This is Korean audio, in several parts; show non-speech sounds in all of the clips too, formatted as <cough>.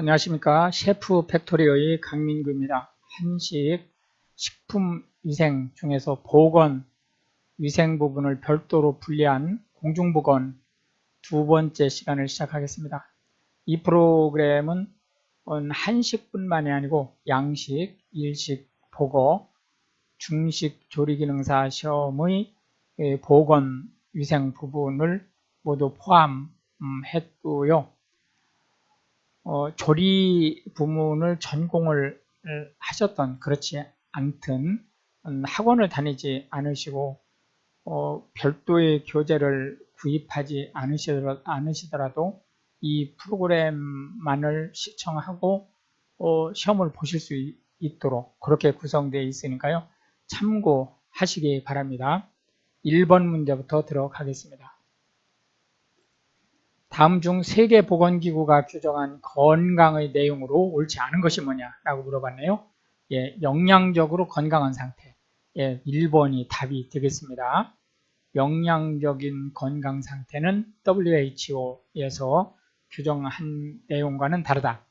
안녕하십니까. 셰프 팩토리의 강민구입니다. 한식 식품 위생 중에서 보건 위생 부분을 별도로 분리한 공중보건 두 번째 시간을 시작하겠습니다. 이 프로그램은 한식뿐만이 아니고 양식, 일식, 보거, 중식 조리기능사 시험의 보건 위생 부분을 모두 포함했고요. 어, 조리 부문을 전공을 하셨던 그렇지 않든 음, 학원을 다니지 않으시고 어, 별도의 교재를 구입하지 않으시더라도 이 프로그램만을 시청하고 어, 시험을 보실 수 있도록 그렇게 구성되어 있으니까요. 참고하시기 바랍니다. 1번 문제부터 들어가겠습니다. 다음 중 세계보건기구가 규정한 건강의 내용으로 옳지 않은 것이 뭐냐라고 물어봤네요. 예, 영양적으로 건강한 상태. 예, 1번이 답이 되겠습니다. 영양적인 건강 상태는 WHO에서 규정한 내용과는 다르다.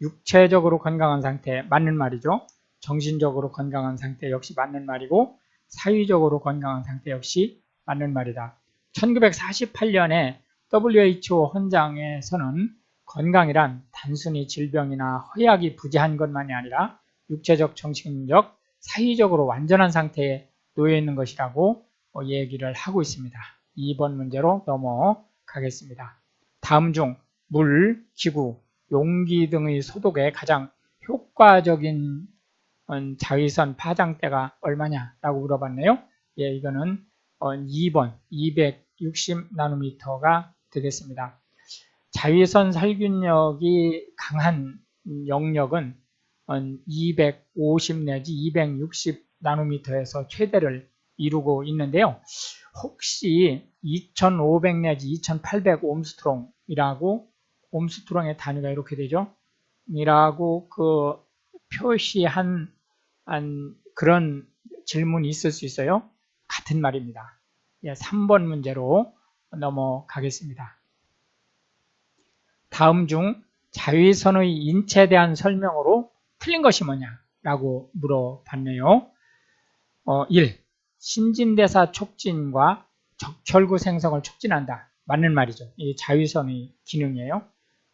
육체적으로 건강한 상태 맞는 말이죠. 정신적으로 건강한 상태 역시 맞는 말이고 사회적으로 건강한 상태 역시 맞는 말이다. 1948년에 WHO 헌장에서는 건강이란 단순히 질병이나 허약이 부재한 것만이 아니라 육체적, 정신적, 사회적으로 완전한 상태에 놓여 있는 것이라고 어, 얘기를 하고 있습니다. 2번 문제로 넘어가겠습니다. 다음 중 물, 기구, 용기 등의 소독에 가장 효과적인 음, 자외선 파장대가 얼마냐라고 물어봤네요. 예, 이거는 2번 어, 260 나노미터가 되겠습니다. 자외선 살균력이 강한 영역은 250 내지 260 나노미터에서 최대를 이루고 있는데요. 혹시 2500 내지 2800 옴스트롱이라고 옴스트롱의 단위가 이렇게 되죠. 이라고 그 표시한 그런 질문이 있을 수 있어요. 같은 말입니다. 3번 예, 문제로 넘어가겠습니다. 다음 중 자외선의 인체에 대한 설명으로 틀린 것이 뭐냐라고 물어봤네요. 어, 1. 신진대사 촉진과 적혈구 생성을 촉진한다. 맞는 말이죠. 이 자외선의 기능이에요.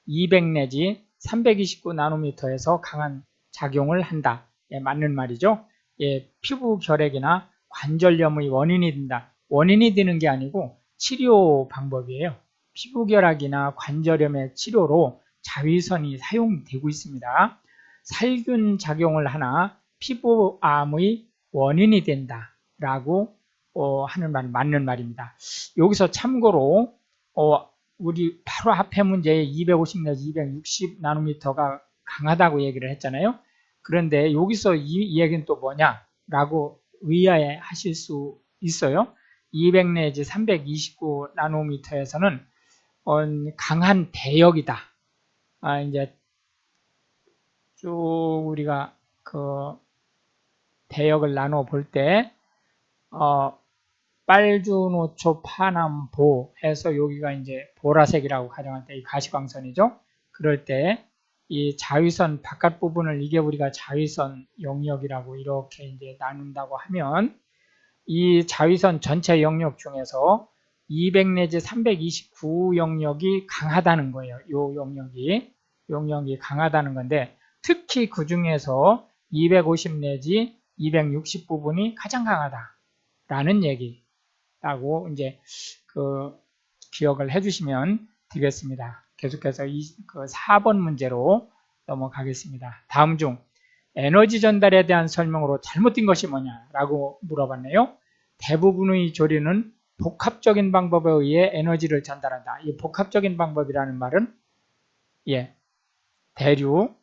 200 내지 329 나노미터에서 강한 작용을 한다. 예, 맞는 말이죠. 예, 피부 결핵이나 관절염의 원인이 된다. 원인이 되는 게 아니고 치료 방법이에요. 피부결핵이나 관절염의 치료로 자외선이 사용되고 있습니다. 살균 작용을 하나 피부암의 원인이 된다라고 어, 하는 말 맞는 말입니다. 여기서 참고로 어, 우리 바로 앞에 문제에 250 내지 260 나노미터가 강하다고 얘기를 했잖아요. 그런데 여기서 이, 이 얘기는 또 뭐냐라고 의아해 하실 수 있어요. 200 내지 329 나노미터에서는 어, 강한 대역이다. 아, 이제 쭉 우리가 그 대역을 나눠 볼 때, 어, 빨주노초 파남보 해서 여기가 이제 보라색이라고 가정할 때 이 가시광선이죠. 그럴 때 이 자위선 바깥 부분을 이게 우리가 자위선 영역이라고 이렇게 이제 나눈다고 하면 이 자위선 전체 영역 중에서 200 내지 329 영역이 강하다는 거예요. 이 영역이 영역이 강하다는 건데 특히 그 중에서 250 내지 260 부분이 가장 강하다라는 얘기라고 이제 그 기억을 해주시면 되겠습니다. 계속해서 이, 그 4번 문제로 넘어가겠습니다. 다음 중 에너지 전달에 대한 설명으로 잘못된 것이 뭐냐라고 물어봤네요. 대부분의 조리는 복합적인 방법에 의해 에너지를 전달한다. 이 복합적인 방법이라는 말은 예, 대류,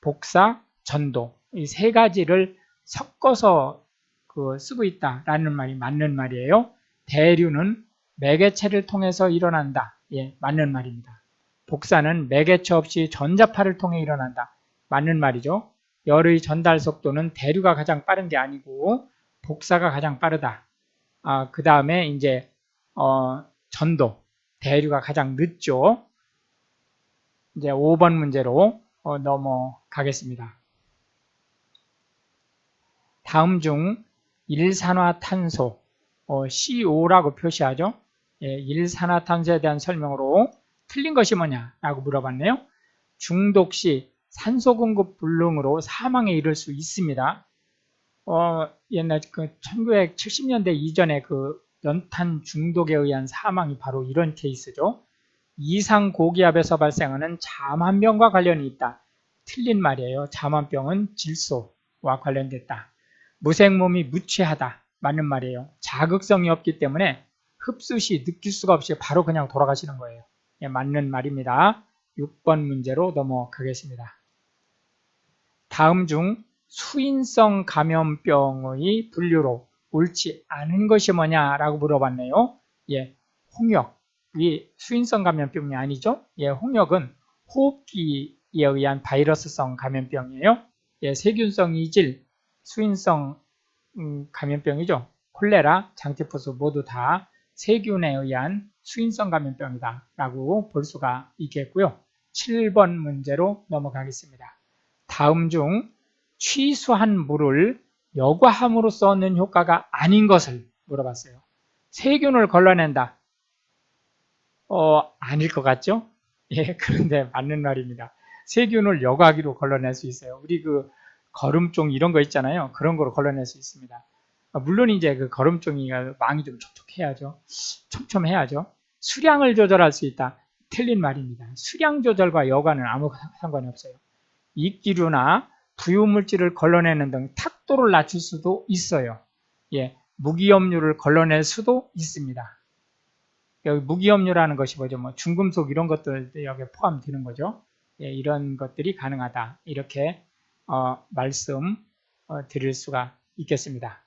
복사, 전도 이 세 가지를 섞어서 그 쓰고 있다라는 말이 맞는 말이에요. 대류는 매개체를 통해서 일어난다. 예, 맞는 말입니다. 복사는 매개체 없이 전자파를 통해 일어난다. 맞는 말이죠. 열의 전달 속도는 대류가 가장 빠른 게 아니고 복사가 가장 빠르다. 아, 그 다음에 이제 어, 전도, 대류가 가장 늦죠. 이제 5번 문제로 어, 넘어가겠습니다. 다음 중 일산화탄소 어, CO라고 표시하죠. 예, 일산화탄소에 대한 설명으로 틀린 것이 뭐냐라고 물어봤네요. 중독 시 산소 공급 불능으로 사망에 이를 수 있습니다. 어, 옛날 그 1970년대 이전에 그 연탄 중독에 의한 사망이 바로 이런 케이스죠. 이상 고기압에서 발생하는 잠환병과 관련이 있다. 틀린 말이에요. 잠환병은 질소와 관련됐다. 무생몸이 무취하다. 맞는 말이에요. 자극성이 없기 때문에 흡수 시 느낄 수가 없이 바로 그냥 돌아가시는 거예요. 예, 맞는 말입니다. 6번 문제로 넘어가겠습니다. 다음 중 수인성 감염병의 분류로 옳지 않은 것이 뭐냐라고 물어봤네요. 예, 홍역이 수인성 감염병이 아니죠? 예, 홍역은 호흡기에 의한 바이러스성 감염병이에요. 예, 세균성 이질, 수인성 음, 감염병이죠. 콜레라, 장티푸스 모두 다 세균에 의한 수인성 감염병이다 라고 볼 수가 있겠고요. 7번 문제로 넘어가겠습니다. 다음 중 취수한 물을 여과함으로써 얻는 효과가 아닌 것을 물어봤어요. 세균을 걸러낸다. 어, 아닐 것 같죠? 예, <laughs> 그런데 맞는 말입니다. 세균을 여과기로 걸러낼 수 있어요. 우리 그 거름종 이런 거 있잖아요. 그런 거로 걸러낼 수 있습니다. 아, 물론 이제 그 거름종이가 망이 좀 촉촉해야죠. 촘촘해야죠. 수량을 조절할 수 있다. 틀린 말입니다. 수량 조절과 여과는 아무 상관이 없어요. 이기류나 부유물질을 걸러내는 등 탁도를 낮출 수도 있어요. 예, 무기염류를 걸러낼 수도 있습니다. 여기 무기염류라는 것이 뭐죠? 뭐 중금속 이런 것들 여기 포함되는 거죠. 예, 이런 것들이 가능하다. 이렇게 어, 말씀 어, 드릴 수가 있겠습니다.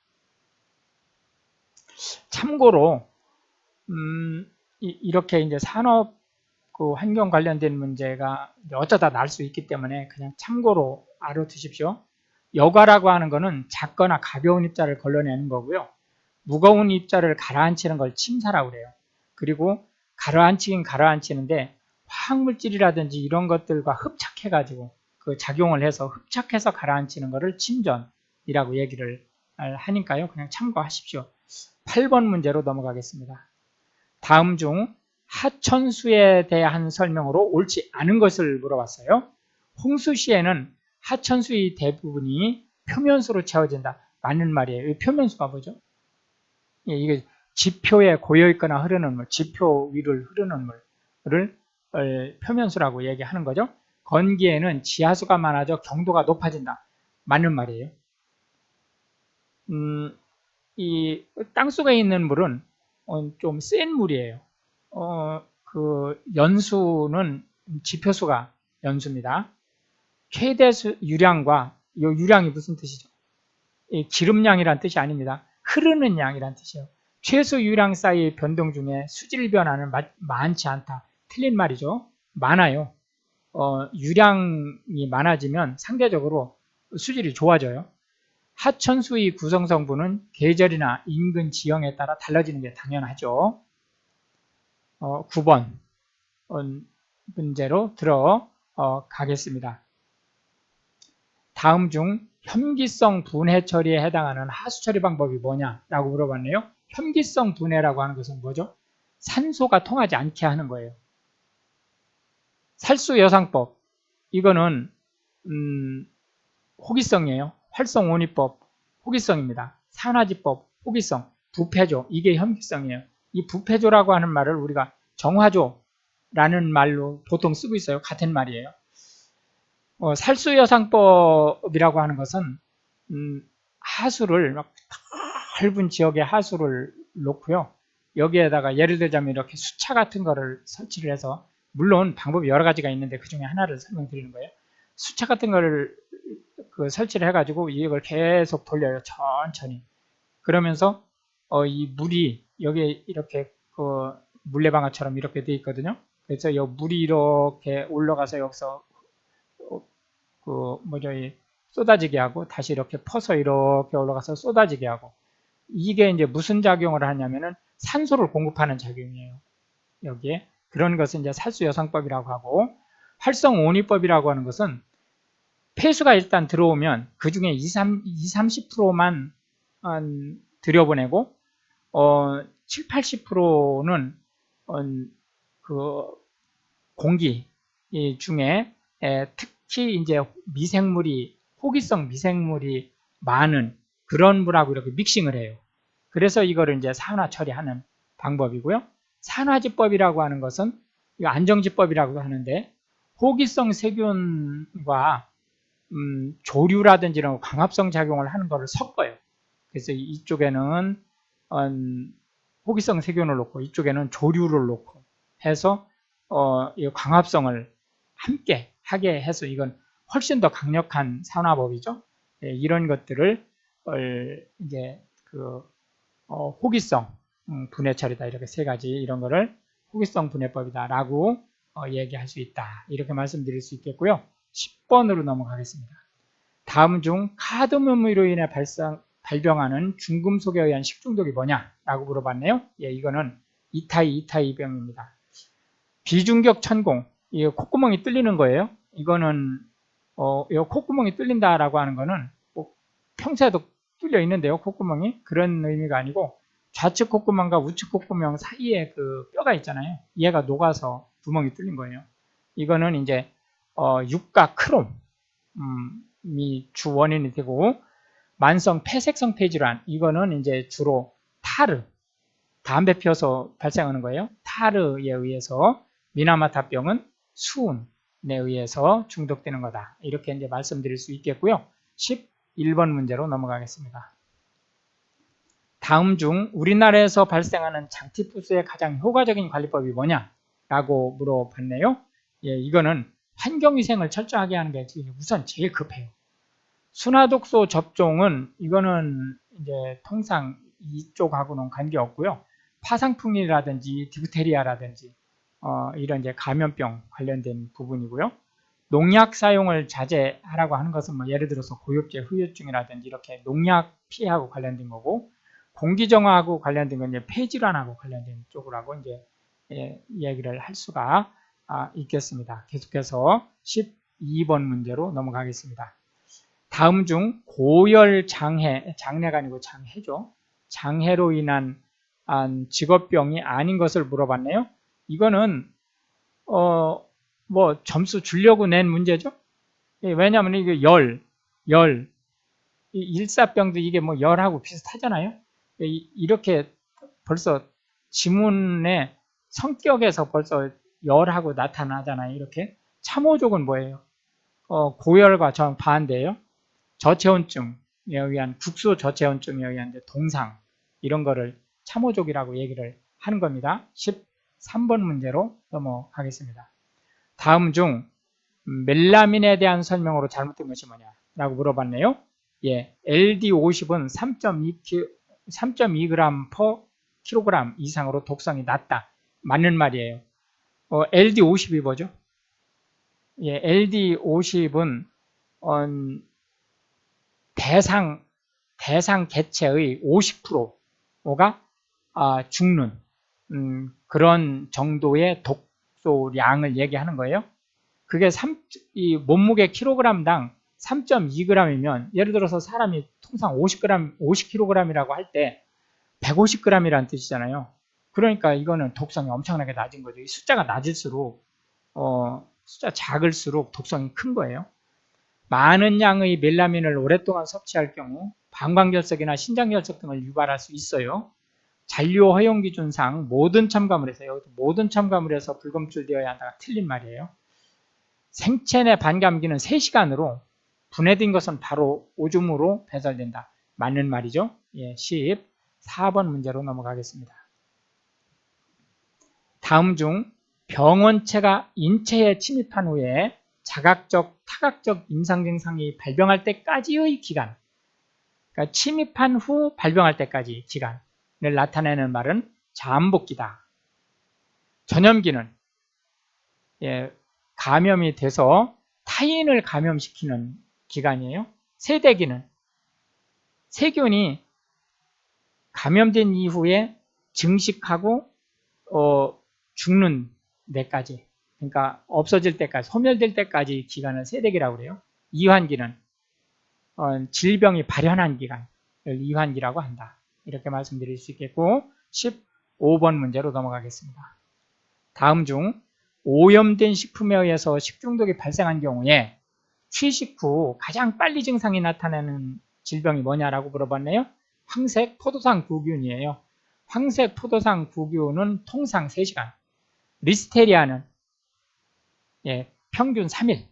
참고로 음, 이, 렇게 이제 산업 그 환경 관련된 문제가 어쩌다 날 수 있기 때문에 그냥 참고로 알아두십시오. 여과라고 하는 것은 작거나 가벼운 입자를 걸러내는 거고요. 무거운 입자를 가라앉히는 걸 침사라고 그래요. 그리고 가라앉히긴 가라앉히는데 화학물질이라든지 이런 것들과 흡착해가지고 그 작용을 해서 흡착해서 가라앉히는 것을 침전이라고 얘기를 하니까요. 그냥 참고하십시오. 8번 문제로 넘어가겠습니다. 다음 중 하천수에 대한 설명으로 옳지 않은 것을 물어봤어요. 홍수시에는 하천수의 대부분이 표면수로 채워진다. 맞는 말이에요. 이 표면수가 뭐죠? 예, 이게 지표에 고여 있거나 흐르는 물, 지표 위를 흐르는 물을 어, 표면수라고 얘기하는 거죠. 건기에는 지하수가 많아져 경도가 높아진다. 맞는 말이에요. 음, 이 땅속에 있는 물은 어, 좀센 물이에요. 어, 그 연수는 지표수가 연수입니다. 최대 유량과 이 유량이 무슨 뜻이죠? 기름량이란 뜻이 아닙니다. 흐르는 양이란 뜻이에요. 최소 유량 사이의 변동 중에 수질 변화는 많지 않다. 틀린 말이죠. 많아요. 어, 유량이 많아지면 상대적으로 수질이 좋아져요. 하천수의 구성 성분은 계절이나 인근 지형에 따라 달라지는 게 당연하죠. 어, 9번 문제로 들어 가겠습니다. 다음 중 혐기성 분해 처리에 해당하는 하수 처리 방법이 뭐냐라고 물어봤네요. 혐기성 분해라고 하는 것은 뭐죠? 산소가 통하지 않게 하는 거예요. 살수 여상법 이거는 음, 호기성이에요. 활성온이법 호기성입니다. 산화지법 호기성 부패조 이게 혐기성이에요. 이 부패조라고 하는 말을 우리가 정화조라는 말로 보통 쓰고 있어요. 같은 말이에요. 어, 살수여상법이라고 하는 것은 음, 하수를 막 넓은 지역의 하수를 놓고요. 여기에다가 예를 들자면 이렇게 수차 같은 거를 설치를 해서 물론 방법이 여러 가지가 있는데 그 중에 하나를 설명드리는 거예요. 수차 같은 거를 그 설치를 해가지고 이걸 계속 돌려요. 천천히. 그러면서 어, 이 물이 여기에 이렇게 그 물레방아처럼 이렇게 돼 있거든요. 그래서 이 물이 이렇게 올라가서 여기서 어, 그 뭐죠 이 쏟아지게 하고 다시 이렇게 퍼서 이렇게 올라가서 쏟아지게 하고 이게 이제 무슨 작용을 하냐면은 산소를 공급하는 작용이에요. 여기에 그런 것은 이제 살수여상법이라고 하고 활성온이법이라고 하는 것은 폐수가 일단 들어오면 그 중에 20, 30, 30%만 들여보내고 어, 7, 80%는 어, 그 공기 중에 에, 특히 이제 미생물이 호기성 미생물이 많은 그런 물하고 이렇게 믹싱을 해요. 그래서 이거를 이제 산화 처리하는 방법이고요. 산화지법이라고 하는 것은 안정지법이라고 하는데 호기성 세균과 음, 조류라든지 이런 광합성 작용을 하는 것을 섞어요. 그래서 이쪽에는 음, 호기성 세균을 놓고 이쪽에는 조류를 놓고 해서 어, 이 광합성을 함께 하게 해서 이건 훨씬 더 강력한 산화법이죠. 예, 이런 것들을 어, 이제 그 어, 호기성 음, 분해 처리다 이렇게 세 가지 이런 거를 호기성 분해법이다라고 어, 얘기할 수 있다 이렇게 말씀드릴 수 있겠고요. 10번으로 넘어가겠습니다. 다음 중 카드뮴으로 인해 발상, 발병하는 중금속에 의한 식중독이 뭐냐라고 물어봤네요. 예, 이거는 2타이 2타이 병입니다. 비중격 천공, 이 콧구멍이 뚫리는 거예요. 이거는 어, 이 콧구멍이 뚫린다라고 하는 거는 뭐 평소에도 뚫려 있는데요, 콧구멍이 그런 의미가 아니고 좌측 콧구멍과 우측 콧구멍 사이에 그 뼈가 있잖아요. 얘가 녹아서 구멍이 뚫린 거예요. 이거는 이제 어, 육가 크롬이 음, 주 원인이 되고 만성 폐색성 폐질환 이거는 이제 주로 타르 담배 피워서 발생하는 거예요. 타르에 의해서 미나마타병은 수은에 의해서 중독되는 거다. 이렇게 이제 말씀드릴 수 있겠고요. 11번 문제로 넘어가겠습니다. 다음 중 우리나라에서 발생하는 장티푸스의 가장 효과적인 관리법이 뭐냐? 라고 물어봤네요. 예, 이거는 환경위생을 철저하게 하는 게 우선 제일 급해요. 순화독소 접종은 이거는 이제 통상 이쪽하고는 관계없고요. 파상풍이라든지 디프테리아라든지 어, 이런 이제 감염병 관련된 부분이고요. 농약 사용을 자제하라고 하는 것은 뭐 예를 들어서 고엽제 후유증이라든지 이렇게 농약 피해하고 관련된 거고 공기정화하고 관련된 건 이제 폐질환하고 관련된 쪽으로 하고 이제 예, 이야기를 할 수가 아, 있겠습니다. 계속해서 12번 문제로 넘어가겠습니다. 다음 중 고열 장애, 장애가 아니고 장애죠. 장애로 인한 직업병이 아닌 것을 물어봤네요. 이거는 어, 뭐 점수 주려고 낸 문제죠. 예, 왜냐하면 이게 열, 열, 일사병도 이게 뭐 열하고 비슷하잖아요. 예, 이렇게 벌써 지문에 성격에서 벌써 열하고 나타나잖아요. 이렇게 참호족은 뭐예요? 어, 고열과 정 반대예요. 저체온증에 의한 국소 저체온증에 의한 동상 이런 거를 참호족이라고 얘기를 하는 겁니다. 13번 문제로 넘어가겠습니다. 다음 중 멜라민에 대한 설명으로 잘못된 것이 뭐냐 라고 물어봤네요. 예, LD50은 3.2g, 3.2g per kg 이상으로 독성이 낮다. 맞는 말이에요. 어, LD50이 뭐죠? 예, LD50은 어, 대상 대상 개체의 50%가 아, 죽는 음, 그런 정도의 독소량을 얘기하는 거예요. 그게 3, 이 몸무게 킬로그램당 3.2g이면 예를 들어서 사람이 통상 50g, 50kg이라고 할 때 150g이라는 뜻이잖아요. 그러니까 이거는 독성이 엄청나게 낮은 거죠. 이 숫자가 낮을수록 어, 숫자 작을수록 독성이 큰 거예요. 많은 양의 멜라민을 오랫동안 섭취할 경우 방광결석이나 신장결석 등을 유발할 수 있어요. 잔류 허용 기준상 모든 첨가물에서 여기도 모든 첨가물에서 불검출되어야 한다가 틀린 말이에요. 생체 내 반감기는 3시간으로 분해된 것은 바로 오줌으로 배설된다. 맞는 말이죠. 예, 14번 문제로 넘어가겠습니다. 다음 중 병원체가 인체에 침입한 후에 자각적, 타각적 임상 증상이 발병할 때까지의 기간, 그러니까 침입한 후 발병할 때까지 기간을 나타내는 말은 잠복기다. 전염기는 예, 감염이 돼서 타인을 감염시키는 기간이에요. 세대기는 세균이 감염된 이후에 증식하고 어, 죽는 데까지 그러니까 없어질 때까지 소멸될 때까지 기간을 세대기라고 그래요. 이환기는 어, 질병이 발현한 기간을 이환기라고 한다. 이렇게 말씀드릴 수 있겠고 15번 문제로 넘어가겠습니다. 다음 중 오염된 식품에 의해서 식중독이 발생한 경우에 취식 후 가장 빨리 증상이 나타나는 질병이 뭐냐라고 물어봤네요. 황색 포도상 구균이에요. 황색 포도상 구균은 통상 3시간, 리스테리아는 예, 평균 3일,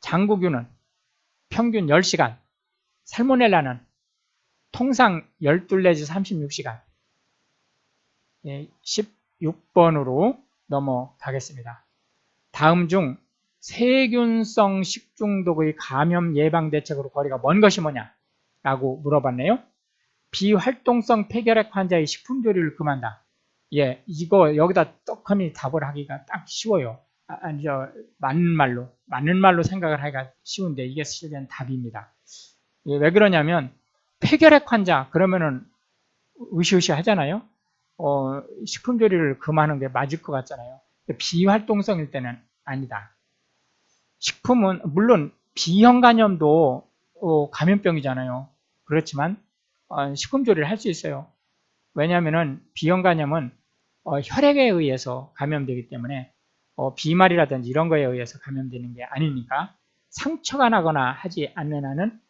장구균은 평균 10시간, 살모넬라는 통상 12 내지 36시간. 예, 16번으로 넘어가겠습니다. 다음 중 세균성 식중독의 감염 예방 대책으로 거리가 먼 것이 뭐냐? 라고 물어봤네요. 비활동성 폐결핵 환자의 식품 조리를 금한다. 예, 이거 여기다 떡하니 답을 하기가 딱 쉬워요. 아, 아니, 저, 맞는 말로, 맞는 말로 생각을 하기가 쉬운데 이게 실은 답입니다. 예, 왜 그러냐면, 폐결핵 환자, 그러면은 으시으시 하잖아요. 어, 식품 조리를 금하는 게 맞을 것 같잖아요. 비활동성일 때는 아니다. 식품은, 물론 비형 간염도 어, 감염병이잖아요. 그렇지만, 어, 식품 조리를 할 수 있어요. 왜냐하면은 비형 간염은 어, 혈액에 의해서 감염되기 때문에 어, 비말이라든지 이런 거에 의해서 감염되는 게 아니니까 상처가 나거나 하지 않는 한은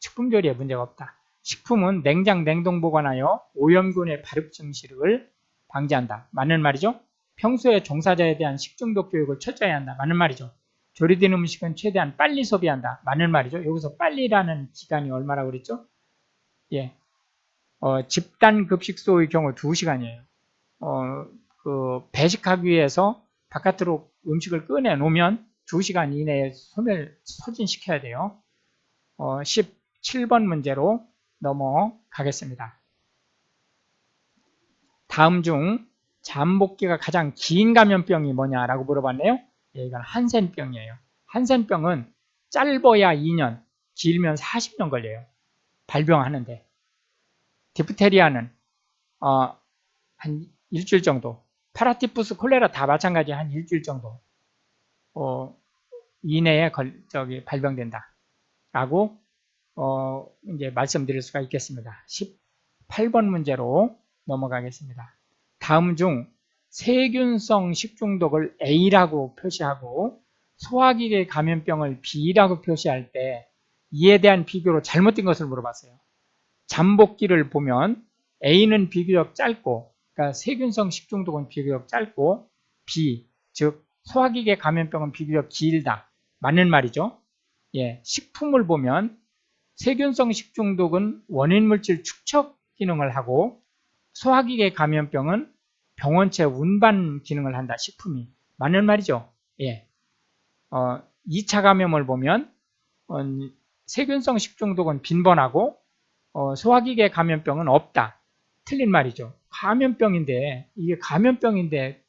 식품 조리에 문제가 없다. 식품은 냉장 냉동 보관하여 오염균의 발육 증식을 방지한다. 맞는 말이죠? 평소에 종사자에 대한 식중독 교육을 철저히 한다. 맞는 말이죠? 조리된 음식은 최대한 빨리 소비한다. 맞는 말이죠? 여기서 빨리라는 기간이 얼마라고 그랬죠? 예. 어, 집단 급식소의 경우 2시간이에요. 어, 그 배식하기 위해서 바깥으로 음식을 꺼내 놓으면 2시간 이내에 소멸, 소진시켜야 돼요. 어, 17번 문제로 넘어가겠습니다. 다음 중 잠복기가 가장 긴 감염병이 뭐냐라고 물어봤네요. 예, 이건 한센병이에요. 한센병은 짧아야 2년, 길면 40년 걸려요. 발병하는데. 디프테리아는 어, 한 일주일 정도, 파라티푸스 콜레라 다 마찬가지 한 일주일 정도 어, 이내에 걸, 저기 발병된다. 라고 어, 이제 말씀드릴 수가 있겠습니다. 18번 문제로 넘어가겠습니다. 다음 중 세균성 식중독을 A라고 표시하고 소화기계 감염병을 B라고 표시할 때 이에 대한 비교로 잘못된 것을 물어봤어요. 잠복기를 보면 A는 비교적 짧고 그러니까 세균성 식중독은 비교적 짧고 B 즉 소화기계 감염병은 비교적 길다. 맞는 말이죠. 예, 식품을 보면 세균성 식중독은 원인 물질 축적 기능을 하고 소화기계 감염병은 병원체 운반 기능을 한다. 식품이 맞는 말이죠. 예. 어, 2차 감염을 보면 어, 세균성 식중독은 빈번하고 어, 소화기계 감염병은 없다. 틀린 말이죠. 감염병인데 이게 감염병인데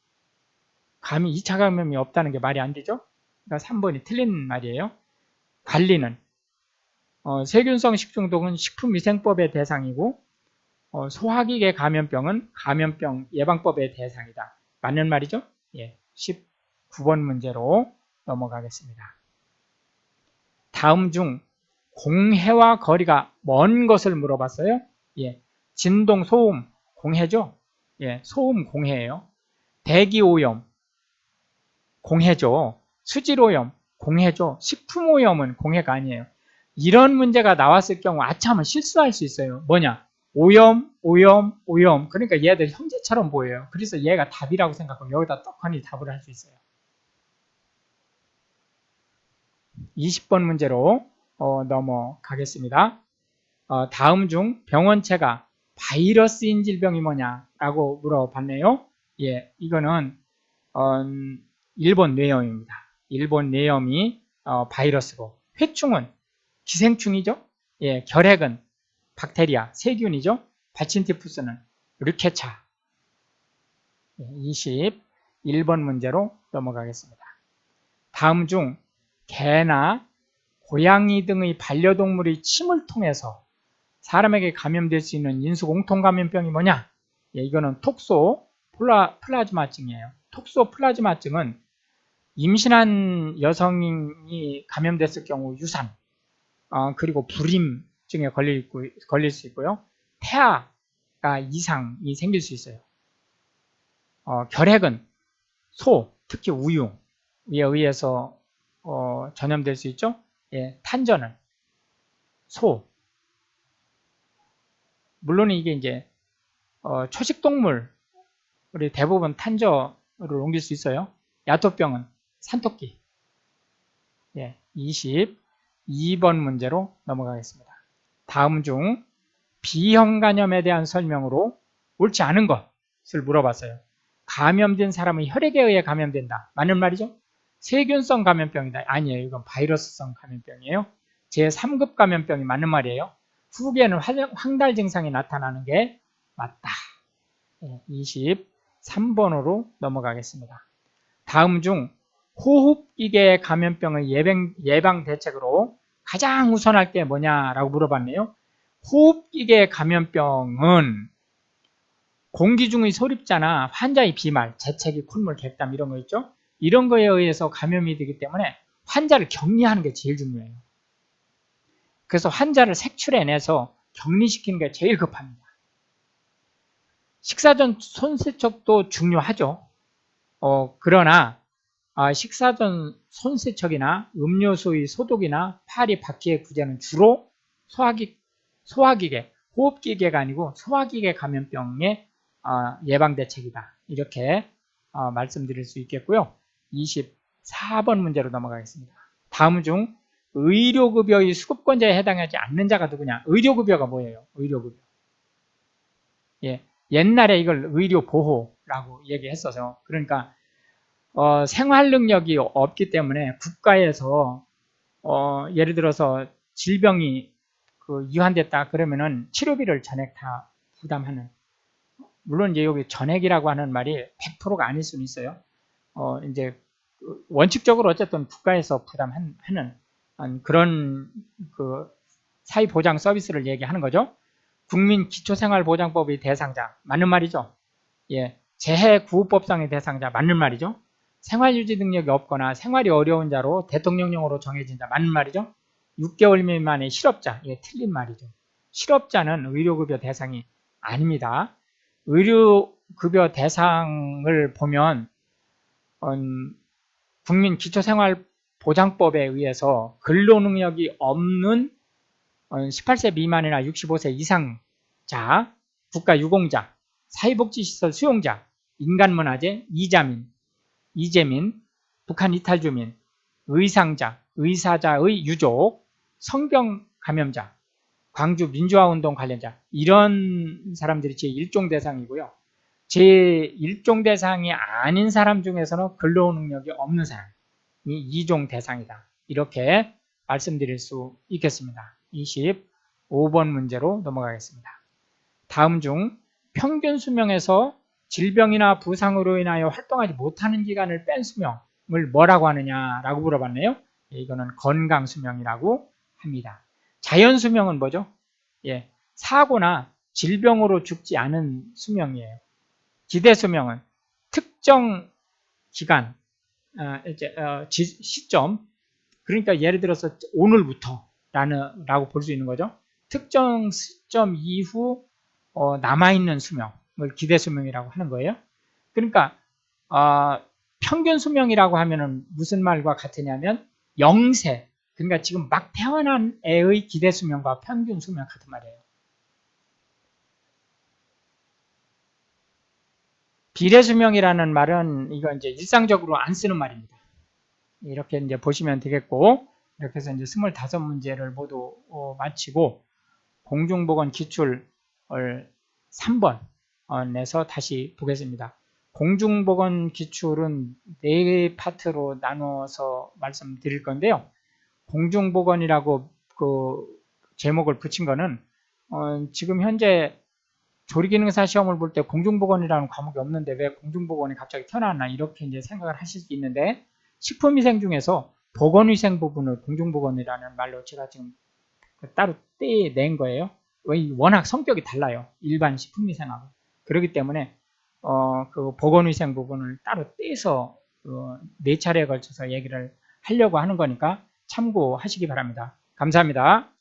감이 2차 감염이 없다는 게 말이 안 되죠? 그러니까 3번이 틀린 말이에요. 관리는 어, 세균성 식중독은 식품위생법의 대상이고 어, 소화기계 감염병은 감염병 예방법의 대상이다. 맞는 말이죠? 예, 19번 문제로 넘어가겠습니다. 다음 중 공해와 거리가 먼 것을 물어봤어요. 예, 진동, 소음, 공해죠. 예, 소음 공해예요. 대기 오염, 공해죠. 수질 오염, 공해죠. 식품 오염은 공해가 아니에요. 이런 문제가 나왔을 경우 아참은 실수할 수 있어요. 뭐냐? 오염, 오염, 오염. 그러니까 얘들 형제처럼 보여요. 그래서 얘가 답이라고 생각하고 여기다 떡하니 답을 할 수 있어요. 20번 문제로 어, 넘어가겠습니다. 어, 다음 중 병원체가 바이러스인 질병이 뭐냐라고 물어봤네요. 예, 이거는 어, 일본 뇌염입니다. 일본 뇌염이 어, 바이러스고 회충은 기생충이죠. 예, 결핵은 박테리아, 세균이죠. 바친티푸스는 르케차. 예, 21번 문제로 넘어가겠습니다. 다음 중 개나 고양이 등의 반려동물의 침을 통해서 사람에게 감염될 수 있는 인수 공통 감염병이 뭐냐? 예, 이거는 톡소 플라, 플라즈마증이에요. 톡소 플라즈마증은 임신한 여성이 감염됐을 경우 유산, 어, 그리고 불임증에 걸릴, 있고, 걸릴 수 있고요. 폐하가 이상이 생길 수 있어요. 어, 결핵은 소, 특히 우유에 의해서 어, 전염될 수 있죠. 예, 탄전은 소. 물론 이게 이제 어, 초식동물 우리 대부분 탄저를 옮길 수 있어요. 야토병은 산토끼. 예, 22번 문제로 넘어가겠습니다. 다음 중 B형 감염에 대한 설명으로 옳지 않은 것을 물어봤어요. 감염된 사람은 혈액에 의해 감염된다. 맞는 말이죠? 세균성 감염병이다. 아니에요. 이건 바이러스성 감염병이에요. 제3급 감염병이 맞는 말이에요. 후기에는 황달 증상이 나타나는 게 맞다. 23번으로 넘어가겠습니다. 다음 중 호흡기계 감염병의 예방, 예방 대책으로 가장 우선할 게 뭐냐라고 물어봤네요. 호흡기계 감염병은 공기 중의 소립자나 환자의 비말, 재채기, 콧물, 객담 이런 거 있죠? 이런 거에 의해서 감염이 되기 때문에 환자를 격리하는 게 제일 중요해요. 그래서 환자를 색출해내서 격리시키는 게 제일 급합니다. 식사 전 손 세척도 중요하죠. 어, 그러나 아, 식사 전 손세척이나 음료수의 소독이나 파리 바퀴의 구제는 주로 소화기, 소화기계, 호흡기계가 아니고 소화기계 감염병의 어, 예방대책이다. 이렇게 어, 말씀드릴 수 있겠고요. 24번 문제로 넘어가겠습니다. 다음 중 의료급여의 수급권자에 해당하지 않는 자가 누구냐? 의료급여가 뭐예요? 의료급여. 예, 옛날에 이걸 의료보호라고 얘기했어서 그러니까 어, 생활 능력이 없기 때문에 국가에서 어, 예를 들어서 질병이 그 유한됐다 그러면은 치료비를 전액 다 부담하는 물론 이제 여기 전액이라고 하는 말이 100%가 아닐 수는 있어요. 어, 이제 원칙적으로 어쨌든 국가에서 부담하는 그런 그 사회 보장 서비스를 얘기하는 거죠. 국민 기초생활보장법의 대상자 맞는 말이죠. 예, 재해구호법상의 대상자 맞는 말이죠. 생활 유지 능력이 없거나 생활이 어려운 자로 대통령령으로 정해진 자 맞는 말이죠. 6개월 미만의 실업자 예, 틀린 말이죠. 실업자는 의료급여 대상이 아닙니다. 의료급여 대상을 보면 음, 국민 기초생활보장법에 의해서 근로능력이 없는 18세 어, 미만이나 65세 이상 자, 국가유공자, 사회복지시설 수용자, 인간문화재, 이자민, 이재민, 북한 이탈 주민, 의상자, 의사자의 유족, 성병 감염자, 광주 민주화운동 관련자 이런 사람들이 제1종 대상이고요. 제1종 대상이 아닌 사람 중에서는 근로능력이 없는 사람이 2종 대상이다. 이렇게 말씀드릴 수 있겠습니다. 25번 문제로 넘어가겠습니다. 다음 중 평균 수명에서 질병이나 부상으로 인하여 활동하지 못하는 기간을 뺀 수명을 뭐라고 하느냐라고 물어봤네요. 이거는 건강 수명이라고 합니다. 자연 수명은 뭐죠? 예, 사고나 질병으로 죽지 않은 수명이에요. 기대 수명은 특정 기간, 어, 이제 어, 지, 시점, 그러니까 예를 들어서 오늘부터라는 라고 볼 수 있는 거죠. 특정 시점 이후 어, 남아 있는 수명을 기대 수명이라고 하는 거예요. 그러니까 어, 평균 수명이라고 하면은 무슨 말과 같으냐면 영세 그러니까 지금 막 태어난 애의 기대 수명과 평균 수명 같은 말이에요. 비례 수명이라는 말은 이거 이제 일상적으로 안 쓰는 말입니다. 이렇게 이제 보시면 되겠고 이렇게 해서 이제 25문제를 모두 어, 마치고 공중보건 기출을 3번 어, 내서 다시 보겠습니다. 공중보건 기출은 네 파트로 나눠서 말씀드릴 건데요. 공중보건이라고 그 제목을 붙인 거는 어 지금 현재 조리기능사 시험을 볼 때 공중보건이라는 과목이 없는데 왜 공중보건이 갑자기 튀어나왔나 이렇게 이제 생각을 하실 수 있는데 식품위생 중에서 보건위생 부분을 공중보건이라는 말로 제가 지금 따로 떼낸 거예요. 워낙 성격이 달라요. 일반 식품위생하고. 그렇기 때문에 어, 그 보건위생 부분을 따로 떼서 어, 네 차례에 걸쳐서 얘기를 하려고 하는 거니까 참고하시기 바랍니다. 감사합니다.